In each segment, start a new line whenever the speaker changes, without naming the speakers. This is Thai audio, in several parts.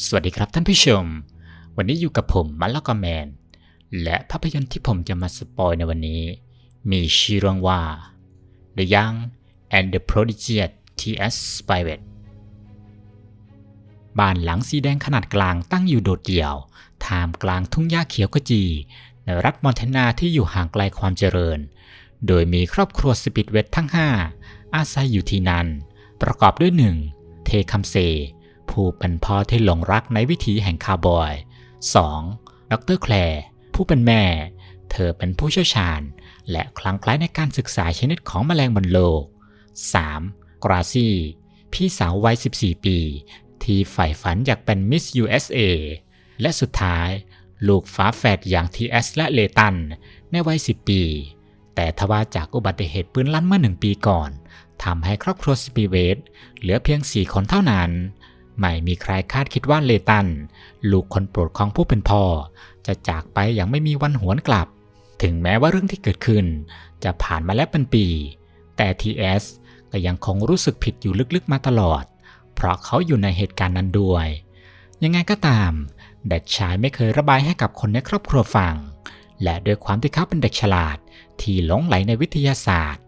สวัสดีครับท่านผู้ชม วันนี้อยู่กับผมมัลลกอแมน และภาพยนตร์ที่ผมจะมาสปอยในวันนี้ มีชื่อเรื่องว่า The Young and the Prodigious T.S. Spivet บ้านหลังสีแดงขนาดกลางตั้งอยู่โดดเดี่ยวท่ามกลางทุ่งหญ้าเขียวขจี ในรัฐมอนแทนาที่อยู่ห่างไกลความเจริญ โดยมีครอบครัวสปิดเวททั้ง 5 อาศัยอยู่ที่นั่นประกอบด้วย 1. เทคัมเซ ผู้เป็นพ่อที่หลงรักในวิถีแห่งคาร์บอย 2. ดรแคลร์ผู้เป็นแม่ เธอเป็นผู้เชี่ยวชาญ และคลั่งไคล้ในการศึกษาชนิดของแมลงบนโลก 3. กราซี่ พี่สาววัย 14 ปี ที่ใฝ่ฝันอยากเป็นมิส USA และสุดท้าย ลูกฝาแฝดอย่างทีเอสและเลตัน ในวัย 10 ปี แต่ทว่าจากอุบัติเหตุปืนลั่นเมื่อหนึ่งปีก่อนทำให้ครอบครัวสปีเวตเหลือเพียง 4 คนเท่านั้น ไม่มีใครคาดคิดว่าเลตัน ลูกคนโปรดของผู้เป็นพ่อ จะจากไปอย่างไม่มีวันหวนกลับ ถึงแม้ว่าเรื่องที่เกิดขึ้น จะผ่านมาแล้วเป็นปี แต่ทีเอสก็ยังคงรู้สึกผิดอยู่ลึกๆมาตลอด เพราะเขาอยู่ในเหตุการณ์นั้นด้วย ยังไงก็ตาม เด็กชายไม่เคยระบายให้กับคนในครอบครัวฟัง และด้วยความที่เขาเป็นเด็กฉลาด ที่หลงไหลในวิทยาศาสตร์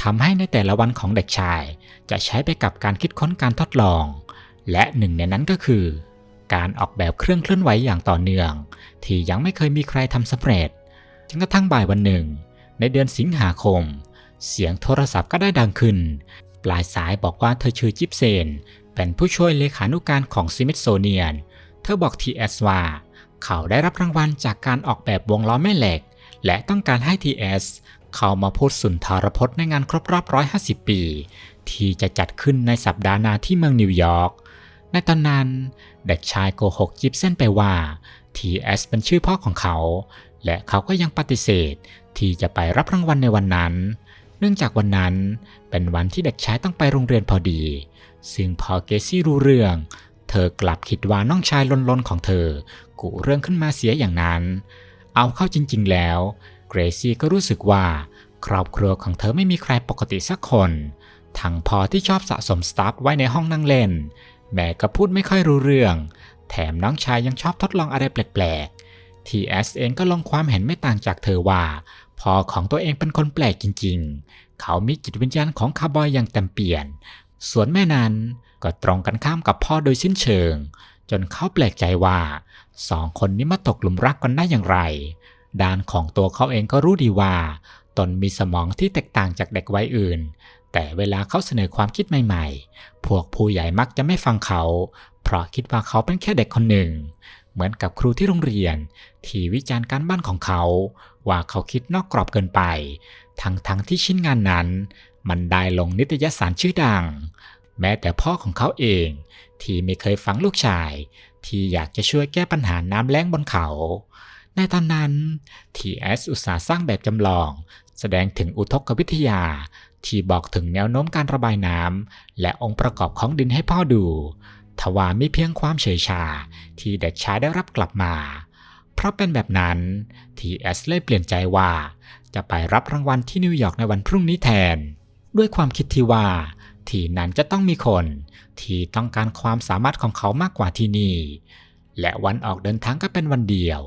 ทำให้ในแต่ละวันของเด็กชาย จะใช้ไปกับการคิดค้นการทดลอง และหนึ่งในนั้นก็คือ การออกแบบเครื่องเคลื่อนไหวอย่างต่อเนื่อง ที่ยังไม่เคยมีใครทำสำเร็จจนกระทั่งบ่ายวันหนึ่ง ในเดือนสิงหาคม เสียงโทรศัพท์ก็ได้ดังขึ้น ปลายสายบอกว่าเธอชื่อจิปเซน เป็นผู้ช่วยเลขานุการของซิมิโซเนียน เธอบอกทีเอสว่า เขาได้รับรางวัลจากการออกแบบวงล้อแม่เหล็ก และต้องการให้ TS เขามาพูดสุนทรพจน์ในงานครบรอบ 150 ปี ที่จะจัดขึ้นในสัปดาห์หน้าที่เมืองนิวยอร์ก ในตอนนั้น เด็กชายโกหกจิบเส้นไปว่า TS เป็นชื่อพ่อของเขา และเขาก็ยังปฏิเสธที่จะไปรับรางวัลในวันนั้น เนื่องจากวันนั้นเป็นวันที่เด็กชายต้องไปโรงเรียนพอดี ซึ่งพอเกซี่รู้เรื่อง เธอกลับคิดว่าน้องชายลนๆของเธอ กุเรื่องขึ้นมาเสียอย่างนั้น เอาเข้าจริงๆแล้ว เกรซี่ก็รู้สึกว่า ครอบครัวของเธอไม่มีใครปกติสักคน ทั้งพอที่ชอบสะสมสตาฟไว้ในห้องนั่งเล่น แม่ก็พูดไม่ค่อยรู้เรื่อง แถมน้องชายยังชอบทดลองอะไรแปลกๆ ทีเอสเองก็ลงความเห็นไม่ต่างจากเธอว่าพ่อของตัวเองเป็นคนแปลกจริงๆ เขามีจิตวิญญาณของคาร์บอยอย่างเต็มเปี่ยน ส่วนแม่นั้นก็ตรงกันข้ามกับพ่อโดยสิ้นเชิง จนเขาแปลกใจว่าสองคนนี้มาตกหลุมรักกันได้อย่างไร ด้านของตัวเขาเองก็รู้ดีว่า ตนมีสมองที่แตกต่างจากเด็กวัยอื่น แต่เวลาเขาเสนอความคิดใหม่ๆ พวกผู้ใหญ่มักจะไม่ฟังเขา เพราะคิดว่าเขาเป็นแค่เด็กคนหนึ่ง เหมือนกับครูที่โรงเรียน ที่วิจารณ์การบ้านของเขา ว่าเขาคิดนอกกรอบเกินไป ทั้งๆทที่ชิ้นงานนั้น มันได้ลงนิตยสารชื่อดัง แม้แต่พ่อของเขาเอง ที่ไม่เคยฟังลูกชาย ที่อยากจะช่วยแก้ปัญหาน้ำแล้งบนเขาในตอนนั้นทีเอสอุตสาห์สร้างแบบจำลอง แสดงถึงอุทกวิทยา ที่บอกถึงแนวโน้มการระบายน้ำและองค์ประกอบของดินให้พ่อดู ทว่าไมีเพียงความเฉยชาที่เด็กชายได้รับกลับมา เพราะเป็นแบบนั้นทีเอสเลยเปลี่ยนใจว่า จะไปรับรางวัลที่นิวยอร์กในวันพรุ่งนี้แทน ด้วยความคิดที่ว่า ที่นั้นจะต้องมีคน ที่ต้องการความสามารถของเขามากกว่าที่นี่และวันออกเดินทางก็เป็นวันเดียว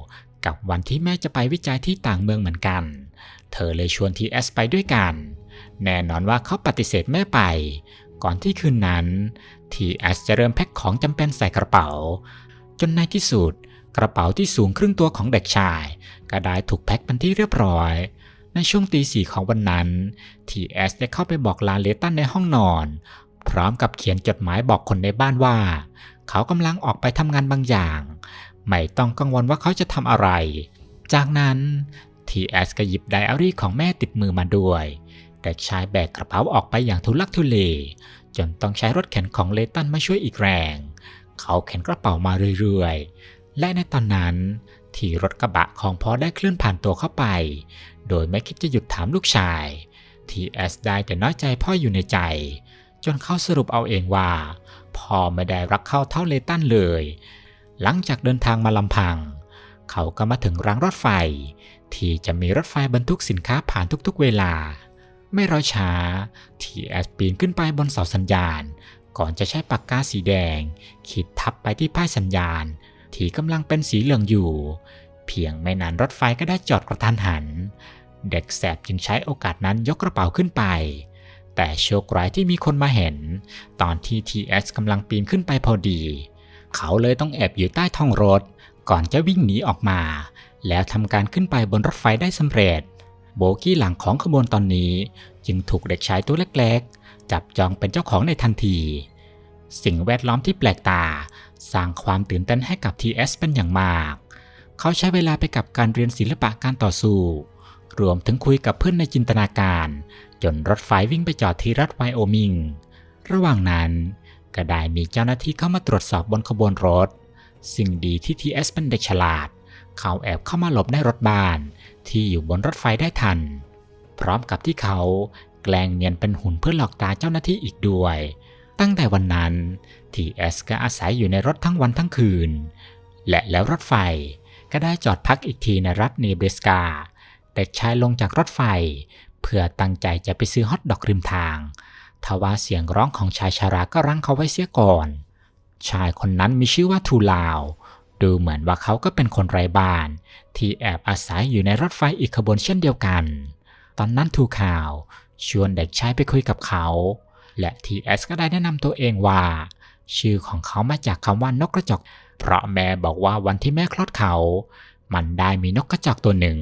กับวันที่แม่จะไปวิจัยที่ต่างเมืองเหมือนกัน เธอเลยชวนทีเอสไปด้วยกัน แน่นอนว่าเขาปฏิเสธแม่ไป ก่อนที่คืนนั้นทีเอสจะเริ่มแพ็คของจำเป็นใส่กระเป๋า จนในที่สุด กระเป๋าที่สูงครึ่งตัวของเด็กชายก็ได้ถูกแพ็คเป็นที่เรียบร้อย ในช่วงตีสี่ของวันนั้นทีเอสได้เข้าไปบอกลาเลตันในห้องนอน พร้อมกับเขียนจดหมายบอกคนในบ้านว่า เขากำลังออกไปทำงานบางอย่าง ไม่ต้องกังวลว่าเขาจะทำอะไร จากนั้นทีเอสก็หยิบไดอารี่ของแม่ติดมือมาด้วยเด็กชายแบกกระเป๋าออกไปอย่างทุลักทุเล จนต้องใช้รถเข็นของเลตันมาช่วยอีกแรง เขาเข็นกระเป๋ามาเรื่อยๆ และในตอนนั้น ที่รถกระบะของพ่อได้เคลื่อนผ่านตัวเข้าไป โดยไม่คิดจะหยุดถามลูกชายทีเอสได้แต่น้อยใจพ่ออยู่ในใจ จนเขาสรุปเอาเองว่าพ่อไม่ได้รักเขาเท่าเลตันเลย หลังจากเดินทางมาลำพัง เขาก็มาถึงรางรถไฟ ที่จะมีรถไฟบรรทุกสินค้าผ่านทุกๆเวลา ไม่รอช้า ทีแอสปีนขึ้นไปบนเสาสัญญาณ ก่อนจะใช้ปากกาสีแดง ขีดทับไปที่ป้ายสัญญาณ ที่กำลังเป็นสีเหลืองอยู่ เพียงไม่นานรถไฟก็ได้จอดกระทันหัน เด็กแสบจึงใช้โอกาสนั้นยกกระเป๋าขึ้นไปแต่โชคร้ายที่มีคนมาเห็น ตอนที่ TS กำลังปีนขึ้นไปพอดี เขาเลยต้องแอบอยู่ใต้ท้องรถ ก่อนจะวิ่งหนีออกมา แล้วทำการขึ้นไปบนรถไฟได้สำเร็จ โบกี้หลังของขบวนตอนนี้ จึงถูกเด็กชายตัวเล็กๆ จับจองเป็นเจ้าของในทันที สิ่งแวดล้อมที่แปลกตา สร้างความตื่นเต้นให้กับ TS เป็นอย่างมาก เขาใช้เวลาไปกับการเรียนศิลปะการต่อสู้ รวมถึงคุยกับเพื่อนในจินตนาการ จนรถไฟวิ่งไปจอดที่รัฐไวโอมิง ระหว่างนั้น ก็ได้มีเจ้าหน้าที่เข้ามาตรวจสอบบนขบวนรถ สิ่งดีที่ TS เป็นเด็กฉลาด เขาแอบเข้ามาหลบในรถบ้าน ที่อยู่บนรถไฟได้ทัน พร้อมกับที่เขาแกล้งเนียนเป็นหุ่นเพื่อหลอกตาเจ้าหน้าที่อีกด้วย ตั้งแต่วันนั้น TS ก็อาศัยอยู่ในรถทั้งวันทั้งคืน และแล้วรถไฟก็ได้จอดพักอีกทีในรัฐเนเบรสกาเด็กชายลงจากรถไฟ เพื่อตั้งใจจะไปซื้อฮอทดอกริมทาง ทว่าเสียงร้องของชายชาราก็รั้งเขาไว้เสียก่อน ชายคนนั้นมีชื่อว่าทูลาว ดูเหมือนว่าเขาก็เป็นคนไร้บ้าน ที่แอบอาศัยอยู่ในรถไฟอีกขบวนเช่นเดียวกัน ตอนนั้นทูข่าวชวนเด็กชายไปคุยกับเขา และ TS ก็ได้แนะนำตัวเองว่า ชื่อของเขามาจากคำว่านกกระจอกเพราะแม่บอกว่าวันที่แม่คลอดเขา มันได้มีนกกระจอกตัวหนึ่ง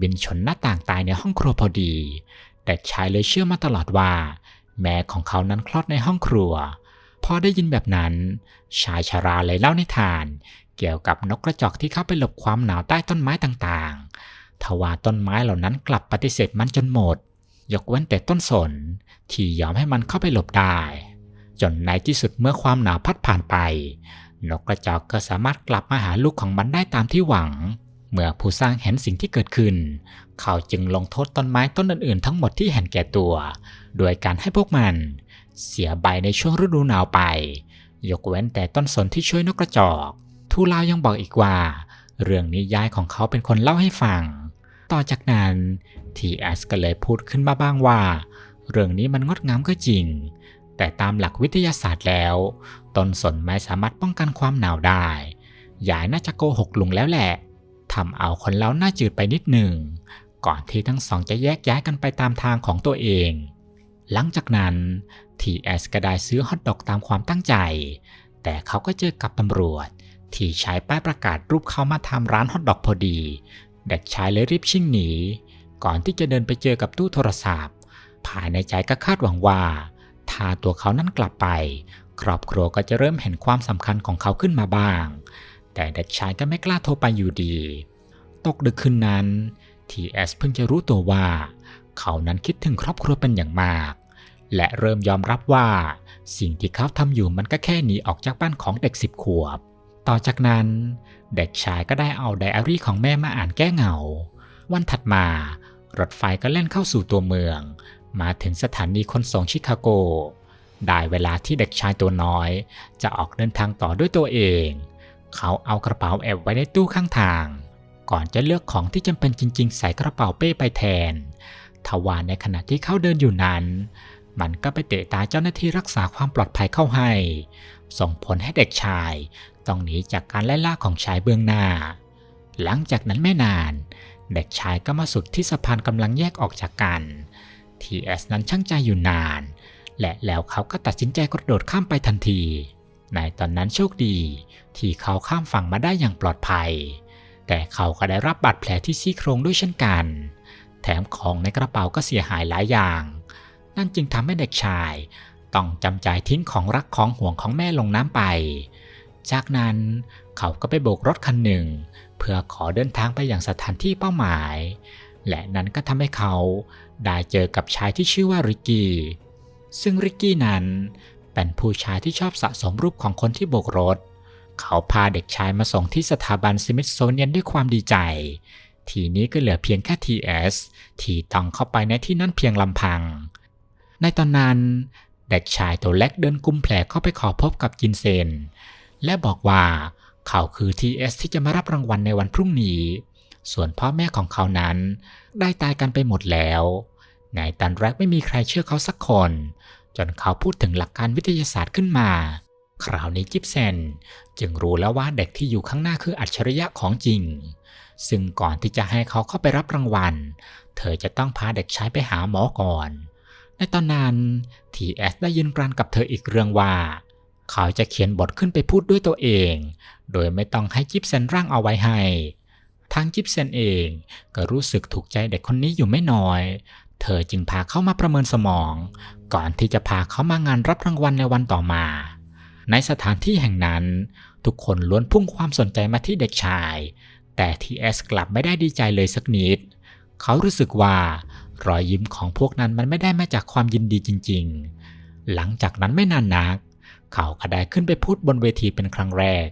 บินชนหน้าต่างตายในห้องครัวพอดีเด็กชายเลยเชื่อมาตลอดว่า แม่ของเขานั้นคลอดในห้องครัว พอได้ยินแบบนั้น ชายชาราเลยเล่านิทาน เกี่ยวกับนกกระจอกที่เข้าไปหลบความหนาวใต้ต้นไม้ต่างๆ ทว่าต้นไม้เหล่านั้นกลับปฏิเสธมันจนหมด ยกเว้นแต่ต้นสน ที่ยอมให้มันเข้าไปหลบได้ จนในที่สุดเมื่อความหนาวพัดผ่านไป นกกระจอกก็สามารถกลับมาหาลูกของมันได้ตามที่หวังเมื่อผู้สร้างเห็นสิ่งที่เกิดขึ้น เขาจึงลงโทษต้นไม้ต้นอื่นๆทั้งหมดที่เห็นแก่ตัว โดยการให้พวกมัน เสียใบในช่วงฤดูหนาวไป ยกเว้นแต่ต้นสนที่ช่วยนกกระจอก ทูลาวยังบอกอีกว่า เรื่องนี้ยายของเขาเป็นคนเล่าให้ฟัง ต่อจากนั้นทีแอสก็เลยพูดขึ้นมาบ้างว่า เรื่องนี้มันงดงามก็จริง แต่ตามหลักวิทยาศาสตร์แล้ว ต้นสนไม่สามารถป้องกันความหนาวได้ ยายน่าจะโกหกลุงแล้วแหละทำเอาคนเล่าหน้าจืดไปนิดหนึ่งก่อนที่ทั้งสองจะแยกย้ายกันไปตามทางของตัวเอง หลังจากนั้นทีแอสก็ได้ซื้อฮอทดอกตามความตั้งใจ แต่เขาก็เจอกับตำรวจ ที่ใช้ป้ายประกาศรูปเขามาทำร้านฮอทดอกพอดี เด็กชายเลยรีบชิ่งหนี ก่อนที่จะเดินไปเจอกับตู้โทรศัพท์ ภายในใจก็คาดหวังว่า ถ้าตัวเขานั้นกลับไป ครอบครัวก็จะเริ่มเห็นความสำคัญของเขาขึ้นมาบ้าง แต่เด็กชายก็ไม่กล้าโทรไปอยู่ดี ตกดึกคืนนั้นทีเอสเพิ่งจะรู้ตัวว่า เขานั้นคิดถึงครอบครัวเป็นอย่างมาก และเริ่มยอมรับว่า สิ่งที่เขาทำอยู่มันก็แค่หนีออกจากบ้านของเด็กสิบขวบ ต่อจากนั้น เด็กชายก็ได้เอาไดอารี่ของแม่มาอ่านแก้เหงา วันถัดมา รถไฟก็เล่นเข้าสู่ตัวเมือง มาถึงสถานีขนส่งชิคาโก ได้เวลาที่เด็กชายตัวน้อย จะออกเดินทางต่อด้วยตัวเอง เขาเอากระเป๋าแอบไว้ในตู้ข้างทาง ก่อนจะเลือกของที่จำเป็นจริง ๆ ใส่กระเป๋าเป้ไปแทน ทว่าในขณะที่เขาเดินอยู่นั้น มันก็ไปเตะตาเจ้าหน้าที่รักษาความปลอดภัยเข้าให้ ส่งผลให้เด็กชาย ต้องหนีจากการไล่ล่าของชายเบื้องหน้า หลังจากนั้นไม่นาน เด็กชายก็มาสุดที่สะพานกำลังแยกออกจากกันทีเอสนั้นช่างใจอยู่นาน และแล้วเขาก็ตัดสินใจกระโดดข้ามไปทันที ในตอนนั้นโชคดี ที่เขาข้ามฝั่งมาได้อย่างปลอดภัย แต่เขาก็ได้รับบาดแผลที่ซี่โครงด้วยเช่นกัน แถมของในกระเป๋าก็เสียหายหลายอย่าง นั่นจึงทำให้เด็กชาย ต้องจำใจทิ้งของรักของห่วงของแม่ลงน้ำไป จากนั้นเขาก็ไปโบกรถคันหนึ่ง เพื่อขอเดินทางไปอย่างสถานที่เป้าหมาย และนั้นก็ทำให้เขาได้เจอกับชายที่ชื่อว่าริกกี้ ซึ่งริกกี้นั้นเป็นผู้ชายที่ชอบสะสมรูปของคนที่โบกรถ เขาพาเด็กชายมาส่งที่สถาบันสมิธโซเนียนด้วยความดีใจ ทีนี้ก็เหลือเพียงแค่ TS ที่ต้องเข้าไปในที่นั้นเพียงลำพัง ในตอนนั้น เด็กชายตัวเล็กเดินกุมแผลเข้าไปขอพบกับจินเซน และบอกว่าเขาคือ TS ที่จะมารับรางวัลในวันพรุ่งนี้ ส่วนพ่อแม่ของเขานั้น ได้ตายกันไปหมดแล้วในตอนแรกไม่มีใครเชื่อเขาสักคน จนเขาพูดถึงหลักการวิทยาศาสตร์ขึ้นมา คราวนี้กิฟเซนจึงรู้แล้วว่าเด็กที่อยู่ข้างหน้าคืออัจฉริยะของจริง ซึ่งก่อนที่จะให้เขาเข้าไปรับรางวัล เธอจะต้องพาเด็กชายไปหาหมอก่อน ในตอนนั้นทีเอสได้ยินกรันกับเธออีกเรื่องว่า เขาจะเขียนบทขึ้นไปพูดด้วยตัวเอง โดยไม่ต้องให้กิฟเซนร่างเอาไว้ให้ทางกิฟเซนเองก็รู้สึกถูกใจเด็กคนนี้อยู่ไม่น้อย เธอจึงพาเขามาประเมินสมอง ก่อนที่จะพาเขามางานรับรางวัลในวันต่อมา ในสถานที่แห่งนั้น ทุกคนล้วนพุ่งความสนใจมาที่เด็กชาย แต่ทีเอสกลับไม่ได้ดีใจเลยสักนิด เขารู้สึกว่ารอยยิ้มของพวกนั้นมันไม่ได้มาจากความยินดีจริง ๆ หลังจากนั้นไม่นานนัก เขาก็ได้ขึ้นไปพูดบนเวทีเป็นครั้งแรก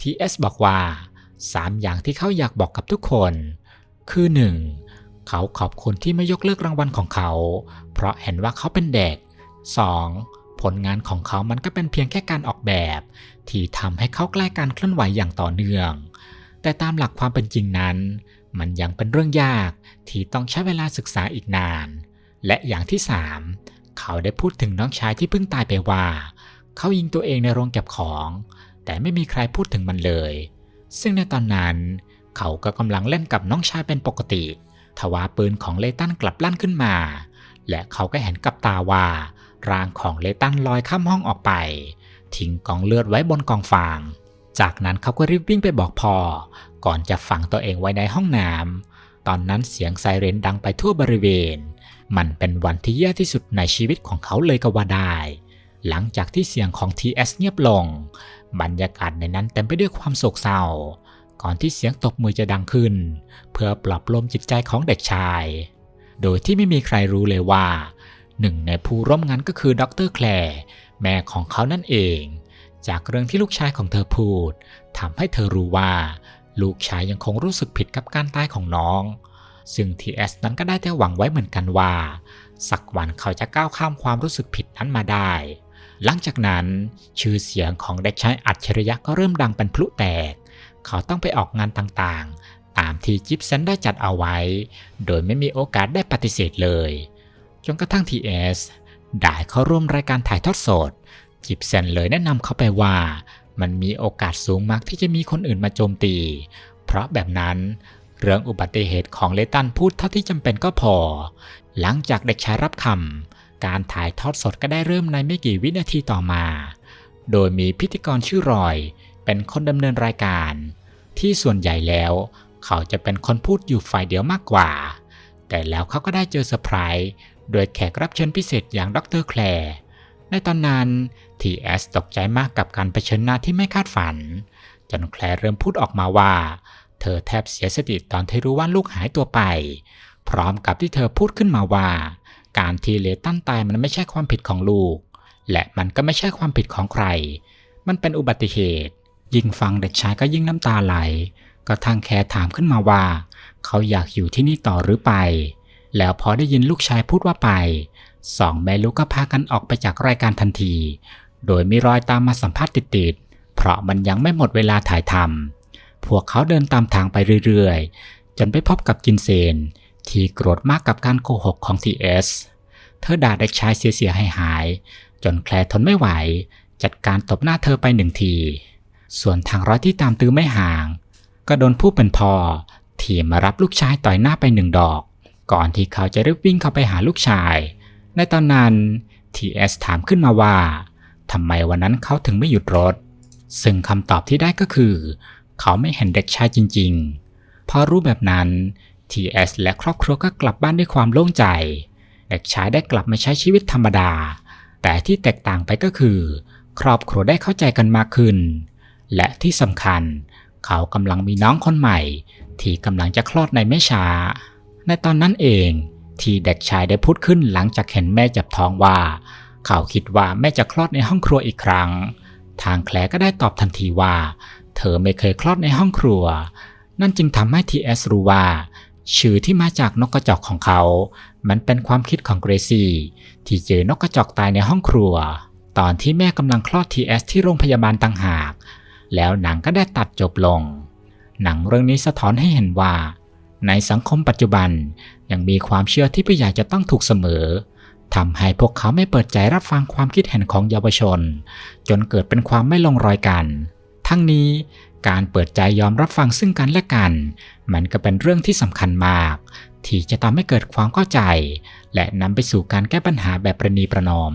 ทีเอสบอกว่าสามอย่างที่เขาอยากบอกกับทุกคน คือ 1. เขาขอบคุณที่ไม่ยกเลิกรางวัลของเขา เพราะเห็นว่าเขาเป็นเด็ก 2. ผลงานของเขามันก็เป็นเพียงแค่การออกแบบ ที่ทำให้เขาใกล้การเคลื่อนไหวอย่างต่อเนื่อง แต่ตามหลักความเป็นจริงนั้น มันยังเป็นเรื่องยากที่ต้องใช้เวลาศึกษาอีกนาน และอย่างที่ 3 เขาได้พูดถึงน้องชายที่เพิ่งตายไปว่า เขายิงตัวเองในโรงเก็บของ แต่ไม่มีใครพูดถึงมันเลย ซึ่งในตอนนั้น เขาก็กำลังเล่นกับน้องชายเป็นปกติทว่าปืนของเลตันกลับลั่นขึ้นมา และเขาก็เห็นกับตาว่า ร่างของเลตันลอยข้ามห้องออกไป ทิ้งกองเลือดไว้บนกองฟาง จากนั้นเขาก็รีบวิ่งไปบอกพ่อ ก่อนจะฝังตัวเองไว้ในห้องน้ำตอนนั้นเสียงไซเรนดังไปทั่วบริเวณ มันเป็นวันที่แย่ที่สุดในชีวิตของเขาเลยก็ว่าได้ หลังจากที่เสียงของ TS เงียบลง บรรยากาศในนั้นเต็มไปด้วยความโศกเศร้า ก่อนที่เสียงตบมือจะดังขึ้น เพื่อปลอบโลมจิตใจของเด็กชาย โดยที่ไม่มีใครรู้เลยว่า หนึ่งในผู้ร่วมงานก็คือดรแคลร์แม่ของเขานั่นเอง จากเรื่องที่ลูกชายของเธอพูดทำให้เธอรู้ว่า ลูกชายยังคงรู้สึกผิดกับการตายของน้อง ซึ่งทีเอสนั้นก็ได้แต่หวังไว้เหมือนกันว่า สักวันเขาจะก้าวข้ามความรู้สึกผิดนั้นมาได้ หลังจากนั้นชื่อเสียงของเด็กชายอัจฉริยะก็เริ่มดังเป็นพลุแตก เขาต้องไปออกงานต่างๆ ตามที่จิปเซนได้จัดเอาไว้ โดยไม่มีโอกาสได้ปฏิเสธเลย จนกระทั่งทีเอสได้เข้าร่วมรายการถ่ายทอดสดจิปเซนเลยแนะนำเขาไปว่า มันมีโอกาสสูงมากที่จะมีคนอื่นมาโจมตี เพราะแบบนั้นเรื่องอุบัติเหตุของเลตันพูดเท่าที่จำเป็นก็พอ หลังจากเด็กชายรับคำ การถ่ายทอดสดก็ได้เริ่มในไม่กี่วินาทีต่อมา โดยมีพิธีกรชื่อรอย เป็นคนดำเนินรายการ ที่ส่วนใหญ่แล้ว เขาจะเป็นคนพูดอยู่ฝ่ายเดียวมากกว่า แต่แล้วเขาก็ได้เจอเซอร์ไพรส์ โดยแขกรับเชิญพิเศษอย่างดรแคลร์ในตอนนั้นทีเอสตกใจมากกับการเผชิญหน้าที่ไม่คาดฝัน จนแคลร์เริ่มพูดออกมาว่า เธอแทบเสียสติตอนที่รู้ว่าลูกหายตัวไป พร้อมกับที่เธอพูดขึ้นมาว่า การที่เลตันตายมันไม่ใช่ความผิดของลูก และมันก็ไม่ใช่ความผิดของใคร มันเป็นอุบัติเหตุ ยิ่งฟังเด็กชายก็ยิ่งน้ำตาไหล ก็ทางแคร์ถามขึ้นมาว่า เขาอยากอยู่ที่นี่ต่อหรือไป แล้วพอได้ยินลูกชายพูดว่าไปสองแม่ลูกก็พากันออกไปจากรายการทันที โดยมีรอยตามมาสัมภาษณ์ติดๆ เพราะมันยังไม่หมดเวลาถ่ายทำพวกเขาเดินตามทางไปเรื่อยๆ จนไปพบกับจินเซน ที่โกรธมากกับการโกหกของทีเอสเธอด่าเด็กชายเสียๆหายๆจนแคลร์ทนไม่ไหว จัดการตบหน้าเธอไปหนึ่งที ส่วนทางร้อยที่ตามตื้อไม่ห่าง ก็โดนผู้เป็นพ่อที่มารับลูกชายต่อยหน้าไปหนึ่งดอก ก่อนที่เขาจะรีบวิ่งเข้าไปหาลูกชาย ในตอนนั้นทีเอสถามขึ้นมาว่าทำไมวันนั้นเขาถึงไม่หยุดรถ ซึ่งคำตอบที่ได้ก็คือ เขาไม่เห็นเด็กชายจริงๆ พอรู้แบบนั้น TS และครอบครัวก็กลับบ้านด้วยความโล่งใจ เด็กชายได้กลับมาใช้ชีวิตธรรมดา แต่ที่แตกต่างไปก็คือ ครอบครัวได้เข้าใจกันมากขึ้น และที่สำคัญ เขากำลังมีน้องคนใหม่ ที่กำลังจะคลอดในไม่ช้า ในตอนนั้นเองที่เด็กชายได้พูดขึ้นหลังจากเห็นแม่จับท้องว่า เขาคิดว่าแม่จะคลอดในห้องครัวอีกครั้ง ทางแคลก็ได้ตอบทันทีว่า เธอไม่เคยคลอดในห้องครัว นั่นจึงทำให้ทีเอสรู้ว่า ชื่อที่มาจากนกกระจอกของเขา มันเป็นความคิดของเกรซี่ที่เจอนกกระจอกตายในห้องครัว ตอนที่แม่กำลังคลอดทีเอสที่โรงพยาบาลต่างหาก แล้วหนังก็ได้ตัดจบลง หนังเรื่องนี้สะท้อนให้เห็นว่า ในสังคมปัจจุบันยังมีความเชื่อที่ผู้ใหญ่จะต้องถูกเสมอทำให้พวกเขาไม่เปิดใจรับฟังความคิดเห็นของเยาวชน จนเกิดเป็นความไม่ลงรอยกัน ทั้งนี้การเปิดใจยอมรับฟังซึ่งกันและกัน มันก็เป็นเรื่องที่สำคัญมาก ที่จะทำให้เกิดความเข้าใจ และนำไปสู่การแก้ปัญหาแบบประนีประนอม